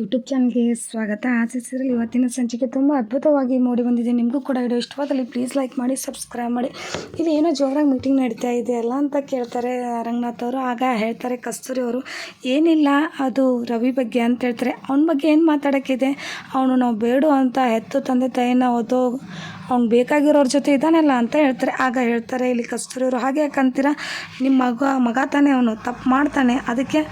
YouTube ಚಾನಲ್ಗೆ ಸ್ವಾಗತ. ಆಶಿಸಿರಲಿ ಇವತ್ತಿನ ಸಂಚಿಕೆ ತುಂಬ ಅದ್ಭುತವಾಗಿ ಮೂಡಿ ಬಂದಿದೆ. ನಿಮಗೂ ಕೂಡ ವಿಡಿಯೋ ಇಷ್ಟವಾದಲ್ಲಿ ಪ್ಲೀಸ್ ಲೈಕ್ ಮಾಡಿ ಸಬ್ಸ್ಕ್ರೈಬ್ ಮಾಡಿ. ಇಲ್ಲಿ ಏನೋ ಜೋರಾಗಿ ಮೀಟಿಂಗ್ ನಡೀತಾ ಇದೆಯಲ್ಲ ಅಂತ ಕೇಳ್ತಾರೆ ರಂಗನಾಥ್ ಅವರು. ಆಗ ಹೇಳ್ತಾರೆ, ಕಸ್ತೂರಿ ಅವರು, ಏನಿಲ್ಲ, ಅದು ರವಿ ಬಗ್ಗೆ ಅಂತ ಹೇಳ್ತಾರೆ. ಅವನ ಬಗ್ಗೆ ಏನು ಮಾತಾಡೋಕ್ಕಿದೆ? ಅವನು ನಾವು ಬೇಡು ಅಂತ ಹೆತ್ತು ತಂದೆ ತಾಯಿನ ಓದೋ ಅವ್ನು ಬೇಕಾಗಿರೋರ ಜೊತೆ ಇದ್ದಾನಲ್ಲ ಅಂತ ಹೇಳ್ತಾರೆ. ಆಗ ಹೇಳ್ತಾರೆ, ಇಲ್ಲಿ ಕಸ್ತೂರಿ ಅವರು ಹಾಗೆ ಯಾಕಂತೀರ ನಿಮ್ಮ ಮಗ ಮಗ ತಾನೇ ಅವನು, ತಪ್ಪು ಮಾಡ್ತಾನೆ. ಅದಕ್ಕೆ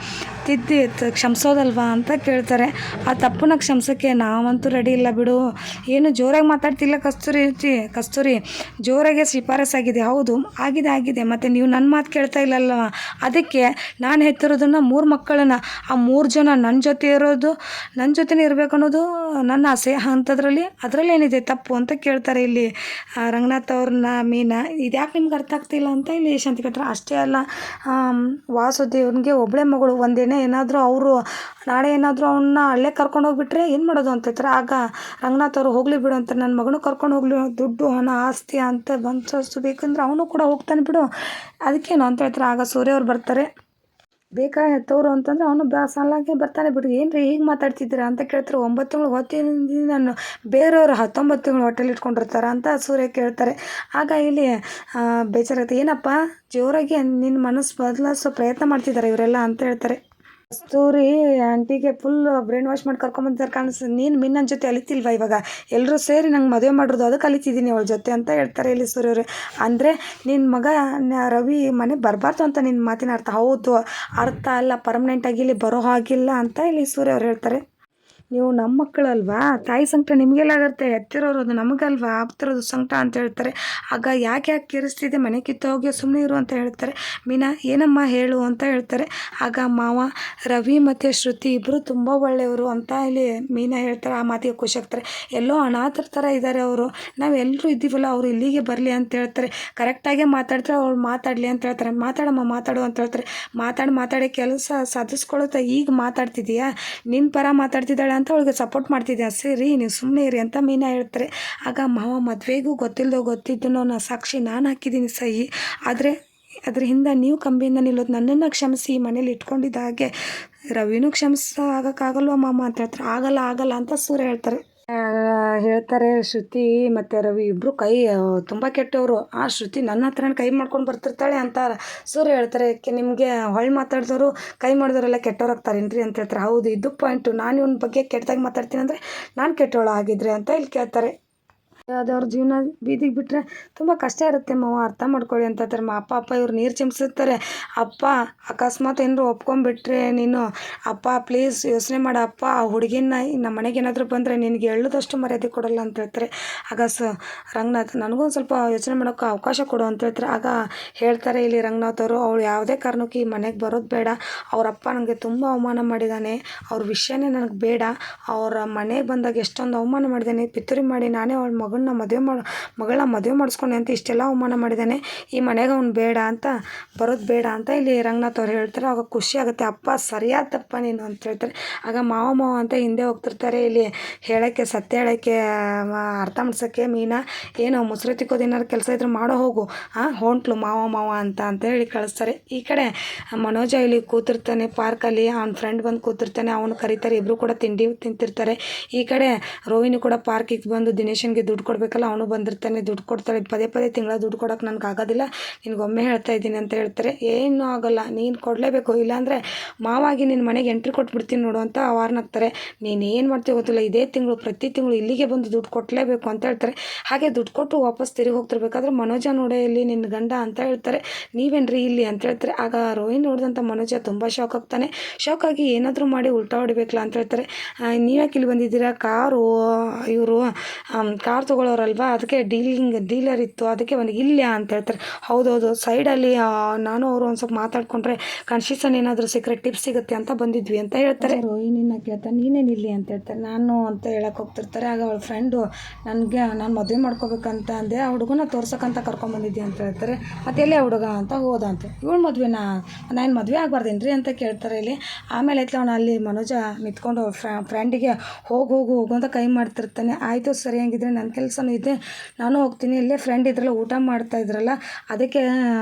ತಿದ್ದಿ ಕ್ಷಮಿಸೋದಲ್ವಾ? ಅಂತ ಕೇಳ್ತಾರೆ. ಆ ತಪ್ಪನ್ನ ಕ್ಷಮಿಸೋಕ್ಕೆ ನಾವಂತೂ ರೆಡಿ ಇಲ್ಲ ಬಿಡು. ಏನು ಜೋರಾಗಿ ಮಾತಾಡ್ತಿಲ್ಲ ಕಸ್ತೂರಿ ಕಸ್ತೂರಿ, ಜೋರಾಗೆ ಶಿಫಾರಸ್ಸಾಗಿದೆ ಹೌದು, ಆಗಿದೆ ಆಗಿದೆ. ಮತ್ತು ನೀವು ನನ್ನ ಮಾತು ಕೇಳ್ತಾ ಇಲ್ಲಲ್ವ? ಅದಕ್ಕೆ ನಾನು ಹೆತ್ತಿರೋದನ್ನು ಮೂರು ಮಕ್ಕಳನ್ನ, ಆ ಮೂರು ಜನ ನನ್ನ ಜೊತೆ ಇರೋದು ನನ್ನ ಜೊತೆನೇ ಇರಬೇಕು ಅನ್ನೋದು ನನ್ನ ಆಸೆ ಅಂಥದ್ರಲ್ಲಿ ಅದರಲ್ಲಿ ಏನಿದೆ ತಪ್ಪು ಅಂತ ಕೇಳ್ತಾರೆ. ಇಲ್ಲಿ ರಂಗನಾಥ್ ಅವ್ರನ್ನ ಮೀನಾ. ಇದ್ಯಾಕೆ ನಿಮ್ಗೆ ಅರ್ಥ ಆಗ್ತಿಲ್ಲ ಅಂತ ಇಲ್ಲಿ ಶಾಂತಿ ಅಷ್ಟೇ ಅಲ್ಲ ವಾಸುದೇವನಿಗೆ ಒಬ್ಬಳೆ ಮಗಳು ಒಂದಿನ, ಏನಾದರೂ ಅವರು, ನಾಳೆ ಏನಾದರೂ ಅವನ್ನ ಅಲ್ಲೇ ಕರ್ಕೊಂಡು ಹೋಗ್ಬಿಟ್ರೆ ಏನು ಮಾಡೋದು ಅಂತ ಹೇಳ್ತಾರೆ? ಆಗ ರಂಗನಾಥ್ ಅವರು ಹೋಗಲಿ ಬಿಡು ಅಂತ ನನ್ನ ಮಗನೂ ಕರ್ಕೊಂಡು ಹೋಗ್ಲಿ, ದುಡ್ಡು, ಹಣ, ಆಸ್ತಿ ಅಂತ ಬಂತು ಬೇಕಂದ್ರೆ ಅವನು ಕೂಡ ಹೋಗ್ತಾನೆ ಬಿಡು. ಅದಕ್ಕೇನು ಅಂತ ಹೇಳ್ತಾರೆ? ಆಗ ಸೂರ್ಯ ಅವ್ರು ಬರ್ತಾರೆ. ಬೇಕಾ ಹೆತ್ತವರು ಅಂತಂದ್ರೆ ಅವನು ಬ ಸಾಲಾಗೆ ಬರ್ತಾನೆ ಬಿಡು. ಏನು ರೀ ಹೀಗೆ ಮಾತಾಡ್ತಿದ್ದೀರಾ ಅಂತ ಕೇಳ್ತಾರೆ. ಒಂಬತ್ತು ತಿಂಗಳು ಹೊತ್ತಿನ ನಾನು ಬೇರೆಯವರು ಹತ್ತೊಂಬತ್ತು ತಿಂಗಳು ಹೋಟೆಲ್ ಇಟ್ಕೊಂಡಿರ್ತಾರ ಅಂತ ಸೂರ್ಯ ಕೇಳ್ತಾರೆ. ಆಗ ಇಲ್ಲಿ ಬೇಜಾರಾಗುತ್ತೆ ಏನಪ್ಪ, ಜೋರಾಗಿ ನಿನ್ನ ಮನಸ್ಸು ಬದಲಾಯಿಸೋ ಪ್ರಯತ್ನ ಮಾಡ್ತಿದ್ದಾರೆ ಇವರೆಲ್ಲ ಅಂತ ಹೇಳ್ತಾರೆ. ಕಸ್ತೂರಿ ಆಂಟಿಗೆ ಫುಲ್ ಬ್ರೈನ್ ವಾಶ್ ಮಾಡಿ ಕರ್ಕೊಂಬಂತಾರೆ ಕಾಣಿಸ್ತದೆ ನೀನು ಮಿನ್ನನ್ ಜೊತೆ ಅಲಿತಿಲ್ವಾ ಇವಾಗ? ಎಲ್ಲರೂ ಸೇರಿ ನಂಗೆ ಮದುವೆ ಮಾಡಿರೋದು ಅದಕ್ಕೆ ಕಲಿತಿದ್ದೀನಿ ಅವಳ ಜೊತೆ ಅಂತ ಹೇಳ್ತಾರೆ ಇಲ್ಲಿ ಸೂರ್ಯವ್ರೆ ಅಂದರೆ ನಿನ್ನ ಮಗ ರವಿ ಮನೆ ಬರಬಾರ್ದು ಅಂತ ನಿನ್ನ ಮಾತಿನ ಅರ್ಥ. ಹೌದು, ಅರ್ಥ ಅಲ್ಲ ಪರ್ಮನೆಂಟಾಗಿ ಇಲ್ಲಿ ಬರೋ ಹಾಗಿಲ್ಲ ಅಂತ ಇಲ್ಲಿ ಸೂರ್ಯ ಅವ್ರು ಹೇಳ್ತಾರೆ. ನೀವು ನಮ್ಮ ಮಕ್ಕಳಲ್ವಾ? ತಾಯಿ ಸಂಕಟ ನಿಮಗೆಲ್ಲ ಆಗುತ್ತೆ. ಎತ್ತಿರೋರು ಅದು ನಮಗಲ್ವಾ? ಆಗ್ತಿರೋದು ಸಂಕಟ ಅಂತ ಹೇಳ್ತಾರೆ. ಆಗ ಯಾಕೆ ಯಾಕೆ ಕಿರಿಸ್ತಿದೆ? ಮನೆ ಕಿತ್ತೋಗಿ ಸುಮ್ಮನೆ ಇರು ಅಂತ ಹೇಳ್ತಾರೆ. ಮೀನಾ, ಏನಮ್ಮ ಹೇಳು ಅಂತ ಹೇಳ್ತಾರೆ. ಆಗ ಮಾವ, ರವಿ ಮತ್ತು ಶ್ರುತಿ ಇಬ್ಬರು ತುಂಬ ಒಳ್ಳೆಯವರು ಅಂತ ಇಲ್ಲಿ ಮೀನಾ ಹೇಳ್ತಾರೆ. ಆ ಮಾತಿಗೆ ಖುಷಿ ಆಗ್ತಾರೆ. ಎಲ್ಲೋ ಅನಾಥರ ಥರ ಇದ್ದಾರೆ ಅವರು. ನಾವು ಎಲ್ಲರೂ ಇದ್ದೀವಲ್ಲ, ಅವರು ಇಲ್ಲಿಗೆ ಬರಲಿ ಅಂತ ಹೇಳ್ತಾರೆ. ಕರೆಕ್ಟಾಗೆ ಮಾತಾಡ್ತಾರೆ ಅವ್ರು ಮಾತಾಡಲಿ ಅಂತ ಹೇಳ್ತಾರೆ. ಮಾತಾಡಮ್ಮ, ಮಾತಾಡು ಅಂತ ಹೇಳ್ತಾರೆ. ಮಾತಾಡಿ ಮಾತಾಡಿ ಕೆಲಸ ಸಾಧಿಸ್ಕೊಳ್ಳುತ್ತಾ ಈಗ ಮಾತಾಡ್ತಿದ್ದೀಯಾ ನಿನ್ನ ಪರ ಮಾತಾಡ್ತಿದ್ದಾಳೆ ಅಂತ ಅವಳಿಗೆ ಸಪೋರ್ಟ್ ಮಾಡ್ತಿದ್ದೆ ಸರಿ, ನೀವು ಸುಮ್ಮನೆ ಇರಿ ಅಂತ ಮೀನಾ ಹೇಳ್ತಾರೆ. ಆಗ ಮಾವ ಮದುವೆಗೂ ಗೊತ್ತಿಲ್ಲದೋ ಗೊತ್ತಿದ್ದನೋ ನಾ ಸಾಕ್ಷಿ ನಾನು ಹಾಕಿದ್ದೀನಿ ಸಹಿ. ಆದರೆ, ಅದ್ರ ಹಿಂದೆ ನೀವು ಕಂಬಿಯಿಂದ ನಿಲ್ಲೋದು ನನ್ನನ್ನು ಕ್ಷಮಿಸಿ, ಈ ಮನೇಲಿ ಇಟ್ಕೊಂಡಿದ್ದ ಹಾಗೆ ರವಿನೂ ಕ್ಷಮಿಸ ಆಗೋಕ್ಕಾಗಲ್ವ ಮಾಮ? ಅಂತ ಹೇಳ್ತಾರೆ ಆಗಲ್ಲ ಆಗಲ್ಲ ಅಂತ ಸೂರ್ಯ ಹೇಳ್ತಾರೆ. ಹೇಳ್ತಾರೆ ಶ್ರುತಿ ಮತ್ತು ರವಿ ಇಬ್ಬರು ಕೈ ತುಂಬ ಕೆಟ್ಟವರು. ಆ ಶ್ರುತಿ ನನ್ನ ಹತ್ರ ಕೈ ಮಾಡ್ಕೊಂಡು ಬರ್ತಿರ್ತಾಳೆ ಅಂತ ಸೂರ್ಯ ಹೇಳ್ತಾರೆ. ಯಾಕೆ ನಿಮಗೆ ಹೊಳ್ಳಿ ಮಾತಾಡಿದವರು ಕೈ ಮಾಡಿದವರೆಲ್ಲ ಕೆಟ್ಟವ್ರಾಗ್ತಾರೇನ್ರಿ ಅಂತ ಹೇಳ್ತಾರೆ. ಹೌದು, ಇದು ಪಾಯಿಂಟು ನಾನು ಇವನ ಬಗ್ಗೆ ಕೆಟ್ಟದಾಗಿ ಮಾತಾಡ್ತೀನಿ ಅಂದರೆ ನಾನು ಕೆಟ್ಟವಳು ಆಗಿದ್ರೆ ಅಂತ ಇಲ್ಲಿ ಕೇಳ್ತಾರೆ. ಅವ್ರ ಜೀವನ ಬೀದಿಗೆ ಬಿಟ್ಟರೆ ತುಂಬ ಕಷ್ಟ ಇರುತ್ತೆ ಮಾವ, ಅರ್ಥ ಮಾಡ್ಕೊಳ್ಳಿ ಅಂತ ಹೇಳ್ತಾರೆ. ಮಾ, ಅಪ್ಪ ಅಪ್ಪ ಇವ್ರು ನೀರು ಚಿಮ್ಸಿರ್ತಾರೆ ಅಪ್ಪ, ಅಕಸ್ಮಾತ್ ಏನಾರು ಒಪ್ಕೊಂಡ್ಬಿಟ್ರೆ ನೀನು, ಅಪ್ಪ ಪ್ಲೀಸ್ ಯೋಚನೆ ಮಾಡ. ಅಪ್ಪ, ಆ ಹುಡುಗಿನ ನಮ್ಮ ಮನೆಗೆ ಏನಾದರೂ ಬಂದರೆ ನಿನಗೆ ಎಳ್ಳದಷ್ಟು ಮರ್ಯಾದೆ ಕೊಡಲ್ಲ ಅಂತ ಹೇಳ್ತಾರೆ. ಆಗ ಸ, ರಂಗನಾಥ್ ನನಗೂ ಒಂದು ಸ್ವಲ್ಪ ಯೋಚನೆ ಮಾಡೋಕೆ ಅವಕಾಶ ಕೊಡು ಅಂತ ಹೇಳ್ತಾರೆ. ಆಗ ಹೇಳ್ತಾರೆ ಇಲ್ಲಿ ರಂಗನಾಥ್ ಅವರು, ಅವಳು ಯಾವುದೇ ಕಾರಣಕ್ಕೂ ಈ ಮನೆಗೆ ಬರೋದು ಬೇಡ. ಅವ್ರ ಅಪ್ಪ ನನಗೆ ತುಂಬ ಅವಮಾನ ಮಾಡಿದ್ದಾನೆ ಅವ್ರ ವಿಷಯನೇ ನನಗೆ ಬೇಡ. ಅವರ ಮನೆಗೆ ಬಂದಾಗ ಎಷ್ಟೊಂದು ಅವಮಾನ ಮಾಡಿದ್ದಾನೆ ಪಿತೂರಿ ಮಾಡಿ ನಾನೇ ಅವಳ ಮಗಳನ್ನ ಮದುವೆ ಮಾಡಿ, ಮಗಳನ್ನ ಮದುವೆ ಮಾಡಿಸ್ಕೊಂಡೆ ಅಂತ ಇಷ್ಟೆಲ್ಲ ಅವಮಾನ ಮಾಡಿದ್ದಾನೆ. ಈ ಮನೆಗೆ ಅವ್ನು ಬೇಡ ಅಂತ, ಬರೋದು ಬೇಡ ಅಂತ ಇಲ್ಲಿ ರಂಗನಾಥ್ ಅವ್ರು ಹೇಳ್ತಾರೆ. ಆಗ ಖುಷಿ ಆಗುತ್ತೆ, ಅಪ್ಪ, ಸರಿಯಾದಪ್ಪ ನೀನು ಅಂತ ಹೇಳ್ತಾರೆ. ಆಗ ಮಾವ ಮಾವ ಅಂತ ಹಿಂದೆ ಹೋಗ್ತಿರ್ತಾರೆ. ಇಲ್ಲಿ ಹೇಳೋಕ್ಕೆ, ಸತ್ಯ ಹೇಳೋಕ್ಕೆ ಅರ್ಥ ಮಾಡ್ಸೋಕ್ಕೆ ಮೀನಾ, ಏನು, ಮುಸ್ರೆ ತಿಕ್ಕೋದು ಏನಾದ್ರು ಕೆಲಸ ಇದ್ರೆ ಮಾಡೋ ಹೋಗು. ಹಾಂ ಹೊಂಟ್ಲು ಮಾವ ಮಾವ ಅಂತ ಅಂತ ಹೇಳಿ ಕಳಿಸ್ತಾರೆ. ಈ ಕಡೆ ಮನೋಜ ಇಲ್ಲಿ ಕೂತಿರ್ತಾನೆ ಪಾರ್ಕಲ್ಲಿ ಅವ್ನ ಫ್ರೆಂಡ್ ಬಂದು ಕೂತಿರ್ತಾನೆ. ಅವನು ಕರೀತಾರೆ. ಇಬ್ಬರು ಕೂಡ ತಿಂಡಿ ತಿಂತಿರ್ತಾರೆ. ಈ ಕಡೆ ರೋಹಿಣಿ ಕೂಡ ಪಾರ್ಕಿಗೆ ಬಂದು ದಿನೇಶನ್ಗೆ ದುಡ್ಡು ಕೊಡಬೇಕಲ್ಲ, ಅವನು ಬಂದಿರ್ತಾನೆ, ದುಡ್ಡು ಕೊಡ್ತಾಳೆ. ಪದೇ ಪದೇ ತಿಂಗಳ ದುಡ್ಡು ಕೊಡೋಕೆ ನನಗೆ ಆಗೋದಿಲ್ಲ. ನಿನಗೊಮ್ಮೆ ಹೇಳ್ತಾ ಇದ್ದೀನಿ ಅಂತ ಹೇಳ್ತಾರೆ. ಏನೂ ಆಗೋಲ್ಲ, ನೀನು ಕೊಡಲೇಬೇಕು. ಇಲ್ಲಾಂದರೆ ಮಾವಾಗಿ ನಿನ್ನ ಮನೆಗೆ ಎಂಟ್ರಿ ಕೊಟ್ಬಿಡ್ತೀನಿ ನೋಡು ಅಂತ ವಾರ್ನಾಗ್ತಾರೆ ನೀನು ಏನು ಮಾಡ್ತೀವಿ ಗೊತ್ತಿಲ್ಲ. ಇದೇ ತಿಂಗಳು, ಪ್ರತಿ ತಿಂಗಳು ಇಲ್ಲಿಗೆ ಬಂದು ದುಡ್ಡು ಕೊಟ್ಟಲೇಬೇಕು ಅಂತ ಹೇಳ್ತಾರೆ. ಹಾಗೆ ದುಡ್ಡು ಕೊಟ್ಟು ವಾಪಸ್ ತಿರುಗಿ ಹೋಗ್ತಿರ್ಬೇಕಾದ್ರೆ ಮನೋಜ ನೋಡೇ ನಿನ್ನ ಗಂಡ ಅಂತ ಹೇಳ್ತಾರೆ. ನೀವೇನ್ರಿ ಇಲ್ಲಿ ಅಂತ ಹೇಳ್ತಾರೆ. ಆಗ ರೋಹಿಣಿ ನೋಡಿದಂಥ ಮನೋಜ ತುಂಬ ಶಾಕ್ ಆಗ್ತಾನೆ. ಶಾಕ್ ಆಗಿ ಏನಾದರೂ ಮಾಡಿ ಉಲ್ಟಾ ಹೊಡಿಬೇಕಲ್ಲ ಅಂತ ಹೇಳ್ತಾರೆ. ನೀವ್ಯಾಕೆ ಇಲ್ಲಿ ಬಂದಿದ್ದೀರಾ? ಕಾರು, ಇವರು ಕಾರ್ ತೊಗೊಳೋರಲ್ವಾ? ಅದಕ್ಕೆ ಡೀಲಿಂಗ್, ಡೀಲರ್ ಇತ್ತು. ಅದಕ್ಕೆ ಒಂದು ಇಲ್ಲ ಅಂತ ಹೇಳ್ತಾರೆ. ಹೌದೌದು, ಸೈಡಲ್ಲಿ ನಾನು ಅವರು ಒಂದು ಸ್ವಲ್ಪ ಮಾತಾಡ್ಕೊಂಡ್ರೆ ಕನ್ಸಿಷನ್ ಏನಾದರೂ ಸಿಕ್ಕರೆ ಟಿಪ್ಸ್ ಸಿಗುತ್ತೆ ಅಂತ ಬಂದಿದ್ವಿ ಅಂತ ಹೇಳ್ತಾರೆ. ರೋಹಿಣಿನ ಕೇಳ್ತಾರೆ ನೀನೇನು ಇಲ್ಲಿ ಅಂತ ಹೇಳ್ತಾರೆ. ನಾನು ಅಂತ ಹೇಳಕ್ಕೆ ಹೋಗ್ತಿರ್ತಾರೆ. ಆಗ ಅವಳ ಫ್ರೆಂಡು ನನಗೆ, ನಾನು ಮದುವೆ ಮಾಡ್ಕೋಬೇಕಂತ ಅಂದೆ, ಆ ಹುಡುಗನ ತೋರ್ಸಕ್ಕಂತ ಕರ್ಕೊಂಬಂದಿದ್ದೆ ಅಂತ ಹೇಳ್ತಾರೆ. ಮತ್ತೆ ಎಲ್ಲೇ ಹುಡುಗ ಅಂತ ಹೋದ ಅಂತ. ಇವಳು ಮದುವೆನಾ? ನಾನು ಮದುವೆ ಆಗಬಾರ್ದೇನ್ರಿ ಅಂತ ಕೇಳ್ತಾರೆ ಇಲ್ಲಿ. ಆಮೇಲೆ ಐತ್ಲ ಅವನು ಅಲ್ಲಿ ಮನೋಜ ನಿಂತ್ಕೊಂಡು ಫ್ರೆಂಡಿಗೆ ಹೋಗಿ, ಹೋಗು ಹೋಗು ಅಂತ ಕೈ ಮಾಡ್ತಿರ್ತಾನೆ. ಆಯಿತು, ಸರಿ ಹಂಗಿದ್ರೆ ನನ್ನ ಕೆಲಸನೂ ಇದೆ. ನಾನು ಹೋಗ್ತೀನಿ. ಇಲ್ಲೇ ಫ್ರೆಂಡ್ ಇದ್ರಲ್ಲ, ಊಟ ಮಾಡ್ತಾ ಇದ್ರಲ್ಲ, ಅದಕ್ಕೆ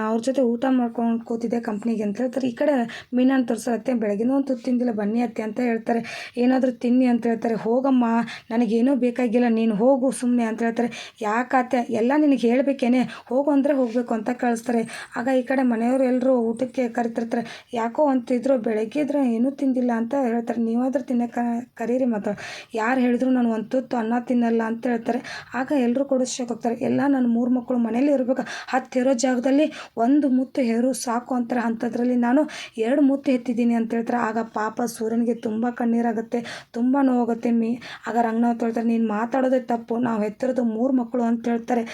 ಅವ್ರ ಜೊತೆ ಊಟ ಮಾಡ್ಕೊಂಡು ಕೂತಿದ್ದೆ ಕಂಪ್ನಿಗೆ ಅಂತ ಹೇಳ್ತಾರೆ. ಈ ಕಡೆ ಮೀನನ್ನು ತೋರಿಸೋ ಅತ್ತೆ ಒಂದು ತುತ್ತು ತಿಂದಿಲ್ಲ, ಬನ್ನಿ ಅತ್ತೆ ಅಂತ ಹೇಳ್ತಾರೆ. ಏನಾದರೂ ತಿನ್ನಿ ಅಂತ ಹೇಳ್ತಾರೆ. ಹೋಗಮ್ಮ, ನನಗೇನೂ ಬೇಕಾಗಿಲ್ಲ, ನೀನು ಹೋಗು ಸುಮ್ಮನೆ ಅಂತ ಹೇಳ್ತಾರೆ. ಯಾಕಾತೆ ಎಲ್ಲ ನಿನಗೆ ಹೇಳಬೇಕೇನೆ. ಹೋಗು ಅಂದರೆ ಹೋಗಬೇಕು ಅಂತ ಕಳಿಸ್ತಾರೆ. ಆಗ ಈ ಕಡೆ ಮನೆಯವರು ಎಲ್ಲರೂ ಊಟಕ್ಕೆ ಕರಿತಿರ್ತಾರೆ. ಯಾಕೋ ಅಂತಿದ್ರು ಬೆಳಗ್ಗೆ ಇದ್ರೆ ಏನೂ ತಿಂದಿಲ್ಲ ಅಂತ ಹೇಳ್ತಾರೆ. ನೀವಾದರೂ ತಿನ್ನಕ್ಕೆ ಕರೀರಿ ಮಾತ್ರ ಯಾರು ಹೇಳಿದ್ರು ನಾನು ಒಂದು ತುತ್ತು ಅನ್ನ ತಿನ್ನಲ್ಲ ಅಂತ ಹೇಳ್ತಾರೆ. ಆಗ ಎಲ್ಲರೂ ಕೂಡ ಶಾಕ್ ಹೋಗ್ತಾರೆ ಎಲ್ಲ ನನ್ನ ಮೂರು ಮಕ್ಕಳು ಮನೇಲಿ ಇರಬೇಕು. ಹತ್ತಿರೋ ಜಾಗದಲ್ಲಿ ಒಂದು ಮುತ್ತು ಹೆರು ಸಾಕು ಅಂತಾರೆ. ಅಂಥದ್ರಲ್ಲಿ ನಾನು ಎರಡು ಮುತ್ತು ಎತ್ತಿದ್ದೀನಿ ಅಂತ ಹೇಳ್ತಾರೆ. ಆಗ ಪಾಪ ಸೂರ್ಯನಿಗೆ ತುಂಬ ಕಣ್ಣೀರಾಗುತ್ತೆ, ತುಂಬ ನೋವಾಗುತ್ತೆ. ಮೀ, ಆಗ ರಂಗನಾಥ್ ಹೇಳ್ತಾರೆ, ನೀನು ಮಾತಾಡೋದೇ ತಪ್ಪು. ನಾವು ಎತ್ತಿರೋದು ಮೂರು ಮಕ್ಕಳು ಅಂತ ಹೇಳ್ತಾರೆ.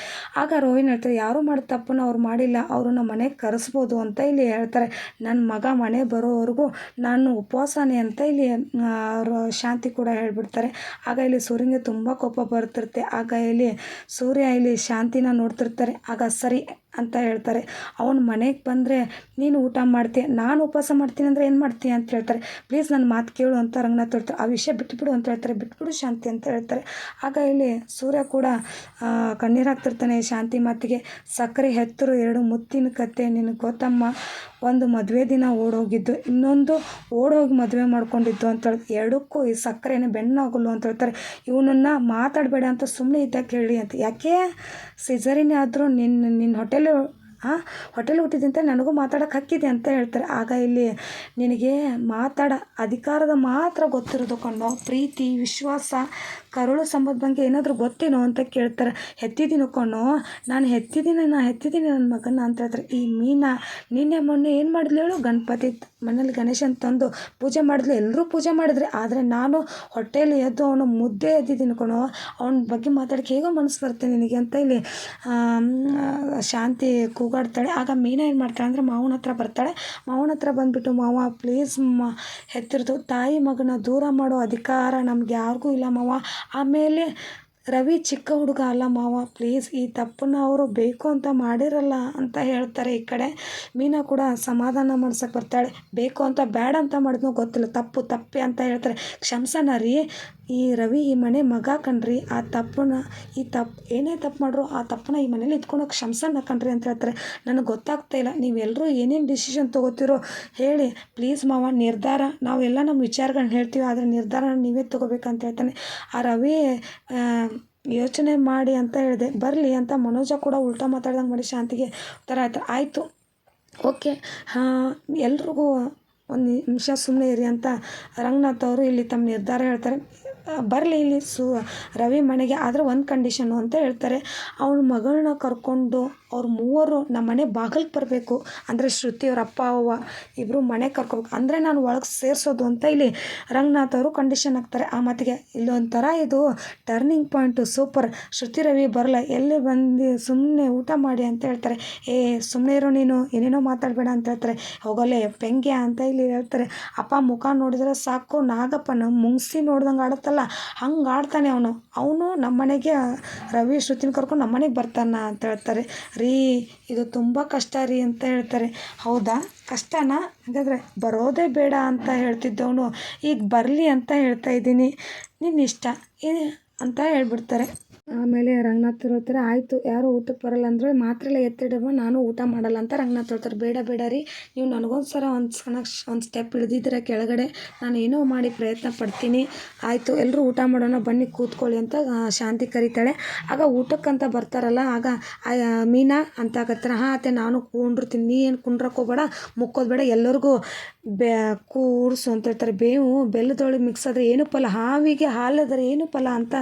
ಆಗ ರೋಹಿನ್ ಹೇಳ್ತಾರೆ, ಯಾರು ಮಾಡಿದ ತಪ್ಪನ್ನು ಅವ್ರು ಮಾಡಿಲ್ಲ. ಅವ್ರನ್ನ ಮನೆಗೆ ಕರೆಸ್ಬೋದು ಅಂತ ಇಲ್ಲಿ ಹೇಳ್ತಾರೆ. ನನ್ನ ಮಗ ಮನೆ ಬರೋವರೆಗೂ ನಾನು ಉಪವಾಸನೇ ಅಂತ ಇಲ್ಲಿ ಅವರು ಶಾಂತಿ ಕೂಡ ಹೇಳ್ಬಿಡ್ತಾರೆ. ಆಗ ಇಲ್ಲಿ ಸೂರ್ಯನಿಗೆ ತುಂಬ ಕೋಪ ಬರ್ತಿರುತ್ತೆ. ಆಗ ಇಲ್ಲಿ ಸೂರ್ಯ ಇಲ್ಲಿ ಶಾಂತಿನ ನೋಡ್ತಿರ್ತಾರೆ. ಆಗ ಸರಿ ಅಂತ ಹೇಳ್ತಾರೆ. ಅವನು ಮನೆಗೆ ಬಂದರೆ ನೀನು ಊಟ ಮಾಡ್ತೀಯ? ನಾನು ಉಪವಾಸ ಮಾಡ್ತೀನಿ ಅಂದರೆ ಏನು ಮಾಡ್ತೀಯ ಅಂತ ಹೇಳ್ತಾರೆ. ಪ್ಲೀಸ್ ನನ್ನ ಮಾತು ಕೇಳು ಅಂತ ರಂಗನಾಥ್ ಹೇಳ್ತಾರೆ. ಆ ವಿಷಯ ಬಿಟ್ಬಿಡು ಅಂತ ಹೇಳ್ತಾರೆ. ಬಿಟ್ಬಿಡು ಶಾಂತಿ ಅಂತ ಹೇಳ್ತಾರೆ. ಆಗ ಇಲ್ಲಿ ಸೂರ್ಯ ಕೂಡ ಕಣ್ಣೀರಾಗ್ತಿರ್ತಾನೆ ಶಾಂತಿ ಮಾತಿಗೆ. ಸಕ್ಕರೆ ಹೆತ್ತರು ಎರಡು ಮುತ್ತಿನ ಕತೆ ನಿನ್ನ ಗೊತ್ತಮ್ಮ ಒಂದು ಮದುವೆ ದಿನ ಓಡೋಗಿದ್ದು, ಇನ್ನೊಂದು ಓಡೋಗಿ ಮದುವೆ ಮಾಡ್ಕೊಂಡಿದ್ದು ಅಂತ ಹೇಳಿ, ಎರಡಕ್ಕೂ ಈ ಸಕ್ಕರೆನೇ ಬೆನ್ನಾಗಲು ಅಂತ ಹೇಳ್ತಾರೆ. ಇವನನ್ನು ಮಾತಾಡಬೇಡ ಅಂತ ಸುಮ್ಮನೆ ಇದ್ದಕ್ಕೆ ಹೇಳಿ ಅಂತ. ಯಾಕೆ ಸಿಝರಿನ್ ಆದರೂ ನಿನ್ನ ನಿನ್ನ ಹೊಟ್ಟೆಲು ಹಾಂ ಹೊಟ್ಟೆಲ್ ಹುಟ್ಟಿದಂತ ನನಗೂ ಮಾತಾಡೋಕೆ ಹಕ್ಕಿದೆ ಅಂತ ಹೇಳ್ತಾರೆ. ಆಗ ಇಲ್ಲಿ ನಿನಗೆ ಮಾತಾಡ, ಅಧಿಕಾರದ ಮಾತ್ರ ಗೊತ್ತಿರೋದು ಕಣ್ಣೋ, ಪ್ರೀತಿ, ವಿಶ್ವಾಸ, ಕರುಳು ಸಂಬಂಧ ಬಗ್ಗೆ ಏನಾದರೂ ಗೊತ್ತೇನೋ ಅಂತ ಕೇಳ್ತಾರೆ. ಹೆತ್ತಿದ್ದೀನಿ ಕಣ್ಣೋ, ನಾನು ಹೆತ್ತಿದ್ದೀನಿ ನಾನು ಹೆತ್ತಿದ್ದೀನಿ ನನ್ನ ಮಗನ ಅಂತ ಹೇಳ್ತಾರೆ. ಈ ಮೀನಾ, ನಿನ್ನೆ ಮೊನ್ನೆ ಏನು ಮಾಡಿದ್ಲು ಹೇಳು? ಗಣಪತಿ ಮನೇಲಿ ಗಣೇಶನ ತಂದು ಪೂಜೆ ಮಾಡಿದ್ಲು. ಎಲ್ಲರೂ ಪೂಜೆ ಮಾಡಿದ್ರೆ. ಆದರೆ ನಾನು ಹೊಟ್ಟೆಯಲ್ಲಿ ಎದ್ದು ಅವನು ಮುದ್ದೆ ಎದ್ದಿದ್ದೀನಿ ಕಣೋ ಅವನ ಬಗ್ಗೆ ಮಾತಾಡೋಕ್ಕೆ ಹೇಗೋ ಮನಸ್ಸು ಬರುತ್ತೆ ನಿನಗೆ ಅಂತ ಇಲ್ಲಿ ಶಾಂತಿ ಕೂಗಾಡ್ತಾಳೆ. ಆಗ ಮೀನಾ ಏನು ಮಾಡ್ತಾಳೆ ಅಂದರೆ ಮಾವನ ಹತ್ರ ಬರ್ತಾಳೆ. ಮಾವನ ಹತ್ರ ಬಂದುಬಿಟ್ಟು ಮಾವ ಪ್ಲೀಸ್ ಮ, ಹೆತ್ತಿರ್ದು. ತಾಯಿ ಮಗನ ದೂರ ಮಾಡೋ ಅಧಿಕಾರ ನಮ್ಗೆ ಯಾರಿಗೂ ಇಲ್ಲ ಮಾವ. ಆಮೇಲೆ ರವಿ ಚಿಕ್ಕ ಹುಡುಗ ಅಲ್ಲ ಮಾವ. ಪ್ಲೀಸ್ ಈ ತಪ್ಪನ್ನು ಅವರು ಬೇಕು ಅಂತ ಮಾಡಿರಲ್ಲ ಅಂತ ಹೇಳ್ತಾರೆ ಈ ಕಡೆ. ಮೀನಾ ಕೂಡ ಸಮಾಧಾನ ಮಾಡ್ಸಕ್ಕೆ ಬರ್ತಾಳೆ. ಬೇಕು ಅಂತ ಬೇಡ ಅಂತ ಮಾಡಿದ್ನೋ ಗೊತ್ತಿಲ್ಲ. ತಪ್ಪು, ತಪ್ಪೆ ಅಂತ ಹೇಳ್ತಾರೆ. ಕ್ಷಮಸನ ರೀ. ಈ ರವಿ ಈ ಮನೆ ಮಗ ಕಣ್ರಿ. ಆ ತಪ್ಪನ್ನ, ಈ ತಪ್ಪು ಏನೇ ತಪ್ಪು ಮಾಡ್ರು ಆ ತಪ್ಪನ್ನ ಈ ಮನೇಲಿ ಇದ್ಕೊಂಡು ಕ್ಷಮ್ಸನ ಕಣ್ರಿ ಅಂತ ಹೇಳ್ತಾರೆ. ನನಗೆ ಗೊತ್ತಾಗ್ತಾ ಇಲ್ಲ ನೀವೆಲ್ಲರೂ ಏನೇನು ಡಿಸಿಷನ್ ತೊಗೋತಿರೋ ಹೇಳಿ. ಪ್ಲೀಸ್ ಮಾವ, ನಿರ್ಧಾರ ನಾವೆಲ್ಲ ನಮ್ಮ ವಿಚಾರಗಳನ್ನ ಹೇಳ್ತೀವಿ, ಆದರೆ ನಿರ್ಧಾರ ನೀವೇ ತೊಗೋಬೇಕಂತ ಹೇಳ್ತಾನೆ. ಆ ರವಿ ಯೋಚನೆ ಮಾಡಿ ಅಂತ ಹೇಳಿದೆ. ಬರಲಿ ಅಂತ ಮನೋಜ ಕೂಡ ಉಲ್ಟಾ ಮಾತಾಡ್ದಂಗೆ ಮಾಡಿ ಶಾಂತಿಗೆ ಥರ ಆಯ್ತು. ಆಯಿತು. ಓಕೆ. ಹಾಂ, ಎಲ್ರಿಗೂ ಒಂದು ನಿಮಿಷ ಸುಮ್ಮನೆ ಇರಿ ಅಂತ ರಂಗನಾಥ್ ಅವರು ಇಲ್ಲಿ ತಮ್ಮ ನಿರ್ಧಾರ ಹೇಳ್ತಾರೆ. ಬರಲಿ ಇಲ್ಲಿ ಸು, ರವಿ ಮನೆಗೆ, ಆದರೆ ಒಂದು ಕಂಡೀಷನು ಅಂತ ಹೇಳ್ತಾರೆ. ಅವ್ನ ಮಗಳನ್ನ ಕರ್ಕೊಂಡು ಅವ್ರು ಮೂವರು ನಮ್ಮ ಮನೆ ಬಾಗಿಲಿಗೆ ಬರಬೇಕು. ಅಂದರೆ ಶ್ರುತಿ ಅವ್ರ ಅಪ್ಪ, ಅವ್ವ ಇಬ್ಬರು ಮನೆಗೆ ಕರ್ಕೊಬೇಕು. ಅಂದರೆ ನಾನು ಒಳಗೆ ಸೇರಿಸೋದು ಅಂತ ಇಲ್ಲಿ ರಂಗನಾಥ್ ಅವರು ಕಂಡೀಷನ್ ಹಾಕ್ತಾರೆ. ಆ ಮಾತಿಗೆ ಇಲ್ಲೊಂಥರ ಇದು turning point super Shruti, Ravi ಬರಲ್ಲ ಎಲ್ಲಿ ಬಂದು ಸುಮ್ಮನೆ ಊಟ ಮಾಡಿ ಅಂತ ಹೇಳ್ತಾರೆ. ಏ ಸುಮ್ಮನೆ ಇರೋ ನೀನು, ಏನೇನೋ ಮಾತಾಡಬೇಡ ಅಂತ ಹೇಳ್ತಾರೆ. ಹೋಗಲೇ ಪೆಂಗ್ಯ ಅಂತ ಇಲ್ಲಿ ಹೇಳ್ತಾರೆ. ಅಪ್ಪ ಮುಖ ನೋಡಿದ್ರೆ ಸಾಕು, ನಾಗಪ್ಪನ ಮುಂಗ್ಸಿ ನೋಡ್ದಂಗೆ ಆಡುತ್ತಲ್ಲ ಹಂಗೆ ಆಡ್ತಾನೆ ಅವನು. ಅವನು ನಮ್ಮ ಮನೆಗೆ ರವಿ ಶ್ರುತಿನ ಕರ್ಕೊಂಡು ನಮ್ಮ ಮನೆಗೆ ಬರ್ತಾನ ಅಂತ ಹೇಳ್ತಾರೆ. ರೀ, ಇದು ತುಂಬ ಕಷ್ಟ ರೀ ಅಂತ ಹೇಳ್ತಾರೆ. ಹೌದಾ? ಕಷ್ಟನಾ? ಹಾಗಾದರೆ ಬರೋದೇ ಬೇಡ ಅಂತ ಹೇಳ್ತಿದ್ದವನು. ಈಗ ಬರಲಿ ಅಂತ ಹೇಳ್ತಾ ಇದ್ದೀನಿ. ನಿನ್ನ ಇಷ್ಟ ಅಂತ ಹೇಳ್ಬಿಡ್ತಾರೆ. ಆಮೇಲೆ ರಂಗನಾಥ್ ಹೇಳ್ತಾರೆ ಆಯಿತು, ಯಾರು ಊಟಕ್ಕೆ ಬರಲ್ಲ ಅಂದರೆ ಮಾತ್ರ ಎಲ್ಲ ಎತ್ತಿಡಮ್ಮ, ನಾನು ಊಟ ಮಾಡಲ್ಲ ಅಂತ ರಂಗನಾಥ್ ಹೇಳ್ತಾರೆ ಬೇಡ ಬೇಡ ರೀ, ನೀವು ನನಗೊಂದ್ಸಲ ಒಂದು ಸಲ ಒಂದು ಸ್ಟೆಪ್ ಇಳಿದಿದ್ದೀರ ಕೆಳಗಡೆ, ನಾನು ಏನೋ ಮಾಡಿ ಪ್ರಯತ್ನ ಪಡ್ತೀನಿ, ಆಯಿತು ಎಲ್ಲರೂ ಊಟ ಮಾಡೋಣ, ಬನ್ನಿ ಕೂತ್ಕೊಳ್ಳಿ ಅಂತ ಶಾಂತಿ ಕರೀತಾಳೆ. ಆಗ ಊಟಕ್ಕಂತ ಬರ್ತಾರಲ್ಲ, ಆಗ ಮೀನಾ, ಅಂತ ಆಗತ್ತಾರೆ ಹಾಂ, ಅತ್ತೆ, ನಾನು ಕುಂಡಿರ್ತೀನಿ, ನೀ ಏನು ಕುಂಡ್ರಕ್ಕೆ ಹೋಗ್ಬೇಡ, ಮುಕ್ಕೋದು ಬೇಡ, ಎಲ್ಲರಿಗೂ ಬೆ ಕೂರಿಸು ಅಂತ ಹೇಳ್ತಾರೆ. ಬೇವು ಬೆಲ್ಲದೊಳಗೆ ಮಿಕ್ಸ್ ಆದರೆ ಏನು ಫಲ, ಹಾವಿಗೆ ಹಾಲಾದರೆ ಏನು ಫಲ ಅಂತ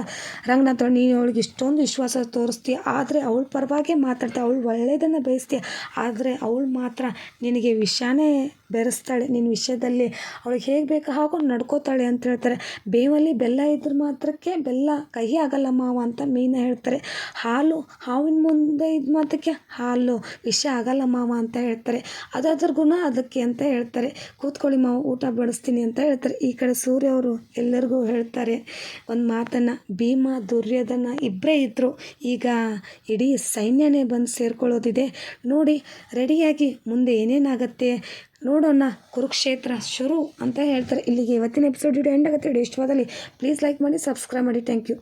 ರಂಗನಾಥ್ ನೀನು ಅವಳಿಗೆ ಇಷ್ಟೊಂದು ವಿಶ್ವಾಸ ತೋರಿಸ್ತೀಯ. ಆದರೆ ಅವಳ ಪರವಾಗೇ ಮಾತಾಡ್ತೀಯ, ಅವಳು ಒಳ್ಳೆಯದನ್ನು ಬಯಸ್ತೀಯ. ಆದರೆ ಅವಳು ಮಾತ್ರ ನಿನಗೆ ವಿಷಯನೇ ಬೆರೆಸ್ತಾಳೆ. ನಿನ್ನ ವಿಷಯದಲ್ಲಿ ಅವಳಿಗೆ ಹೇಗೆ ಬೇಕು ಹಾಕೊಂಡು ನಡ್ಕೋತಾಳೆ ಅಂತ ಹೇಳ್ತಾರೆ. ಬೇವಲ್ಲಿ ಬೆಲ್ಲ ಇದ್ರ ಮಾತ್ರಕ್ಕೆ ಬೆಲ್ಲ ಕಹಿ ಆಗಲ್ಲ ಮಾವ ಅಂತ ಮೀನ ಹೇಳ್ತಾರೆ. ಹಾಲು, ಹಾವಿನ ಮುಂದೆ ಇದ್ದ ಮಾತ್ರಕ್ಕೆ ಹಾಲು, ವಿಷ ಆಗಲ್ಲ ಮಾವ ಅಂತ ಹೇಳ್ತಾರೆ. ಅದಾದ್ರ ಗುಣ ಅದಕ್ಕೆ ಅಂತ ಹೇಳ್ತಾರೆ. ಕೂತ್ಕೊಳ್ಳಿ ಮಾವು, ಊಟ ಬಡಿಸ್ತೀನಿ ಅಂತ ಹೇಳ್ತಾರೆ. ಈ ಕಡೆ ಸೂರ್ಯ ಅವರು ಎಲ್ಲರಿಗೂ ಹೇಳ್ತಾರೆ ಒಂದು ಮಾತನ್ನು. ಭೀಮ, ದುರ್ಯೋಧನ ಇಬ್ಬರೇ ಇದ್ದರು ಈಗ ಇಡೀ ಸೈನ್ಯನೇ ಬಂದು ಸೇರ್ಕೊಳ್ಳೋದಿದೆ. ನೋಡಿ ರೆಡಿಯಾಗಿ ಮುಂದೆ ಏನೇನಾಗತ್ತೆ? ನೋಡೋಣ. ಕುರುಕ್ಷೇತ್ರ ಶುರು ಅಂತ ಹೇಳ್ತಾರೆ. ಇಲ್ಲಿಗೆ ಇವತ್ತಿನ ಎಪಿಸೋಡ್ ವಿಡಿಯೋ ಎಂಡ್ ಆಗುತ್ತೆ. ಇಷ್ಟವಾದಲ್ಲಿ ಪ್ಲೀಸ್ ಲೈಕ್ ಮಾಡಿ ಸಬ್ಸ್ಕ್ರೈಬ್ ಮಾಡಿ. Thank you